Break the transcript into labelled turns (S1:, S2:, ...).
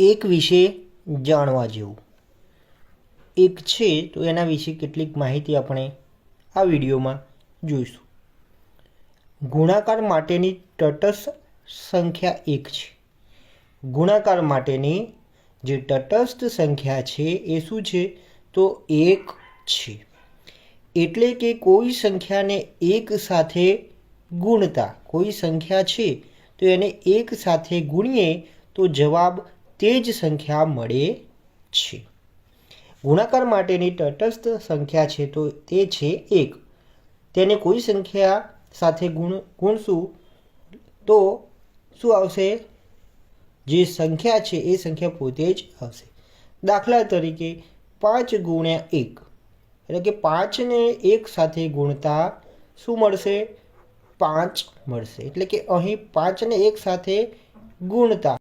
S1: એક વિશે જાણવા જેવું. એક છે તો એના વિશે કેટલીક માહિતી આપણે આ વિડીયોમાં જોઈશું. ગુણાકાર માટેની તટસ્થ સંખ્યા એક છે. ગુણાકાર માટેની જે તટસ્થ સંખ્યા છે એ શું છે? તો એક છે. એટલે કે કોઈ સંખ્યાને એક સાથે ગુણતા, કોઈ સંખ્યા છે તો એને એક સાથે ગુણીએ તો જવાબ તે જ સંખ્યા મળે છે. ગુણાકાર માટેની તટસ્થ સંખ્યા છે તો તે છે એક. તેને કોઈ સંખ્યા સાથે ગુણ, ગુણશું તો શું આવશે? જે સંખ્યા છે એ સંખ્યા પોતે જ આવશે. દાખલા તરીકે પાંચ ગુણ્યા એક. એટલે કે પાંચને એક સાથે ગુણતા શું મળશે? પાંચ મળશે. એટલે કે અહીં પાંચને એક સાથે ગુણતા.